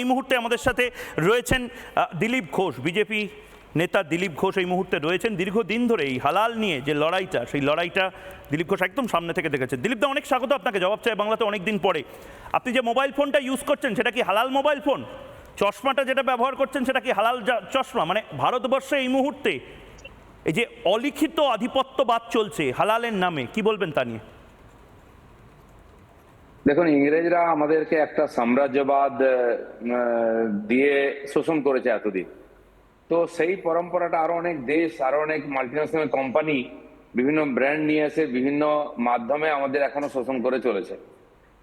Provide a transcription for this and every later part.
এই মুহূর্তে আমাদের সাথে রয়েছেন দিলীপ ঘোষ, বিজেপি নেতা দিলীপ ঘোষ এই মুহূর্তে রয়েছেন। দীর্ঘদিন ধরে এই হালাল নিয়ে যে লড়াইটা, সেই লড়াইটা দিলীপ ঘোষ একদম সামনে থেকে দেখেছেন। দা, অনেক স্বাগত আপনাকে, জবাব চাই বাংলাতে অনেক দিন পরে। আপনি যে মোবাইল ফোনটা ইউজ করছেন, সেটা কি হালাল মোবাইল ফোন? চশমাটা যেটা ব্যবহার করছেন, সেটা কি হালাল চশমা? মানে ভারতবর্ষে এই মুহূর্তে এই যে অলিখিত আধিপত্যবাদ চলছে হালালের নামে, কি বলবেন তা নিয়ে? দেখুন, ইংরেজরা আমাদেরকে একটা সাম্রাজ্যবাদ দিয়ে শোষণ করেছে এতদিন। তো সেই পরম্পরাটা আরও অনেক দেশ, আরও অনেক মাল্টিন্যাশনাল কোম্পানি বিভিন্ন ব্র্যান্ড নিয়ে এসে বিভিন্ন মাধ্যমে আমাদের এখনও শোষণ করে চলেছে।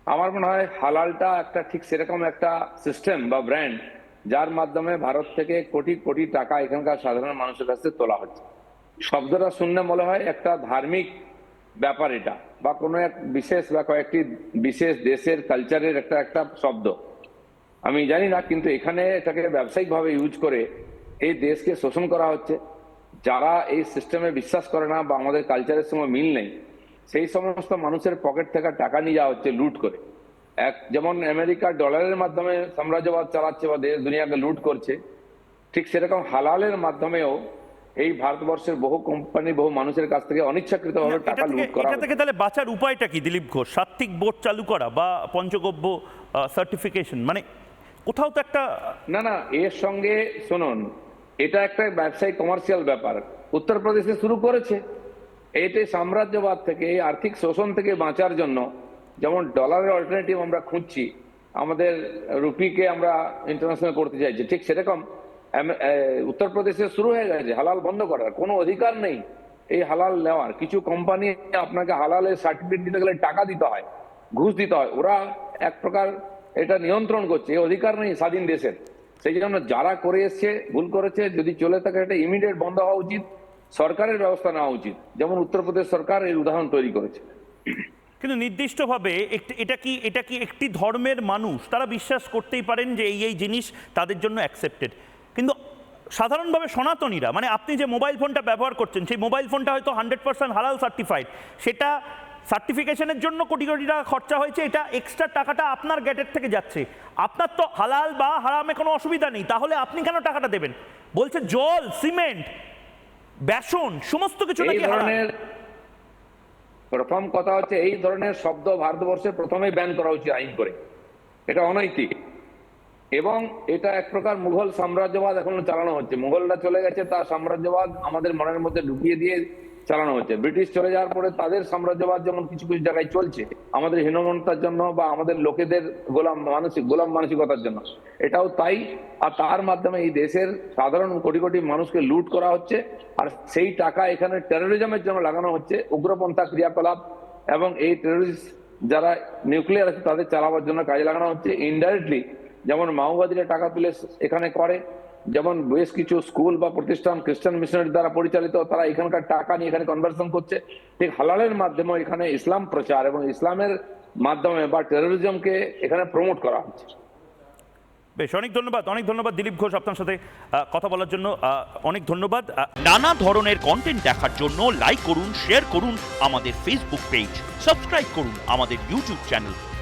আমার মনে হয় হালালটা একটা ঠিক সেরকম একটা সিস্টেম বা ব্র্যান্ড যার মাধ্যমে ভারত থেকে কোটি কোটি টাকা এখানকার সাধারণ মানুষের কাছে তোলা হচ্ছে। শব্দটা শুনলে মনে হয় একটা ধার্মিক ব্যাপার এটা, বা কোনো এক বিশেষ বা কয়েকটি বিশেষ দেশের কালচারের একটা একটা শব্দ। আমি জানি না, কিন্তু এখানে এটাকে ব্যবসায়িকভাবে ইউজ করে এই দেশকে শোষণ করা হচ্ছে। যারা এই সিস্টেমে বিশ্বাস করে না বা আমাদের কালচারের সঙ্গে মিল নেই, সেই সমস্ত মানুষের পকেট থেকে টাকা নিয়ে যাওয়া হচ্ছে লুট করে। এক, যেমন আমেরিকা ডলারের মাধ্যমে সাম্রাজ্যবাদ চালাচ্ছে বা দেশ দুনিয়াকে লুট করছে, ঠিক সেরকম হালালের মাধ্যমেও এই ভারতবর্ষের বহু কোম্পানি বহু মানুষের কাছ থেকে অনিচ্ছাকৃতভাবে টাকা লুট করা এটা থেকে তাহলে বাঁচার উপায়টা কি দিলীপ ঘোষ? সাত্ত্বিক বোর্ড চালু করা বা পঞ্চগব্য সার্টিফিকেশন মানে কোথাও তো একটা না না এর সঙ্গে শুনুন এটা একটা ব্যবসায়িক কমার্শিয়াল ব্যাপার। উত্তরপ্রদেশে শুরু করেছে। এতে সাম্রাজ্যবাদ থেকে এই আর্থিক শোষণ থেকে বাঁচার জন্য যেমন ডলারের অল্টারনেটিভ আমরা খুঁজছি আমাদের রুপিকে আমরা ইন্টারন্যাশনাল করতে চাইছি ঠিক সেরকম। উত্তরপ্রদেশে শুরু হয়ে গেছে, হালাল বন্ধ করার, কোনো অধিকার নেই। এই হালাল নেওয়ার, কিছু কোম্পানি আপনাকে হালালের সার্টিফিকেট দিতে গেলে টাকা দিতে হয়, ঘুষ দিতে হয়। ওরা এক প্রকার এটা নিয়ন্ত্রণ করছে অধিকার নেই স্বাধীন দেশের। সেই জন্য যারা করে এসছে, ভুল করেছে, যদি চলে থাকে, এটা ইমিডিয়েট বন্ধ হওয়া উচিত, সরকারের ব্যবস্থা নেওয়া উচিত। যেমন উত্তরপ্রদেশ সরকার এর উদাহরণ তৈরি করেছে। কিন্তু নির্দিষ্টভাবে এটা কি এটা কি একটি ধর্মের মানুষ? তারা বিশ্বাস করতেই পারেন যে এই এই জিনিস তাদের জন্য অ্যাকসেপ্টেড সাধারণভাবে সনাতনীরা মানে আপনি যে মোবাইল ফোনটা ব্যবহার করছেন সেই মোবাইল ফোনটা হয়তো হান্ড্রেড পার্সেন্ট হালাল সার্টিফাইড সেটা সার্টিফিকেশনের জন্য কোটি কোটি টাকা খরচা হয়েছে এটা এক্সট্রা টাকাটা আপনার গেটের থেকে যাচ্ছে। আপনার তো হালাল বা হারামে কোনো অসুবিধা নেই তাহলে আপনি কেন টাকাটা দেবেন? বলছে জল সিমেন্ট বেসন সমস্ত কিছু নাকি ধরনের প্রথম কথা হচ্ছে এই ধরনের শব্দ ভারতবর্ষে প্রথমেই ব্যান করা উচিত আইন করে। এটা অনৈতিক। এবং এটা এক প্রকার মুঘল সাম্রাজ্যবাদ এখনও চালানো হচ্ছে। মুঘলরা চলে গেছে, তার সাম্রাজ্যবাদ আমাদের মনের মধ্যে ঢুকিয়ে দিয়ে চালানো হচ্ছে। ব্রিটিশ চলে যাওয়ার পরে তাদের সাম্রাজ্যবাদ যেমন কিছু কিছু জায়গায় চলছে, আমাদের হীনমন্তার জন্য বা আমাদের লোকেদের গোলাম মানসিক, গোলাম মানসিকতার জন্য। এটাও তাই, আর তার মাধ্যমে এই দেশের সাধারণ কোটি কোটি মানুষকে লুট করা হচ্ছে, আর সেই টাকা এখানে টেরোরিজমের জন্য লাগানো হচ্ছে, উগ্রপন্থা ক্রিয়াকলাপ এবং এই টেরোরিস্ট যারা নিউক্লিয়ার আছে তাদের চালাবার জন্য কাজে লাগানো হচ্ছে। ইনডাইরেক্টলি যেমন মাওবাদীরা টাকা তুলে এখানে করে, যেমন বেশ কিছু স্কুল বা প্রতিষ্ঠান, খ্রিস্টান মিশনারি দ্বারা পরিচালিত, তারা এখানকার টাকা নিয়ে এখানে কনভার্সন করছে। ঠিক হালালের মাধ্যমে এখানে ইসলাম প্রচার এবং ইসলামের মাধ্যমে বা টেরোরিজমকে এখানে প্রমোট করা হচ্ছে। বেশ, অনেক ধন্যবাদ অনেক ধন্যবাদ দিলীপ ঘোষ আপনার সাথে কথা বলার জন্য অনেক ধন্যবাদ। নানা ধরনের কন্টেন্ট দেখার জন্য লাইক করুন শেয়ার করুন আমাদের ফেসবুক পেজ সাবস্ক্রাইব করুন আমাদের ইউটিউব চ্যানেল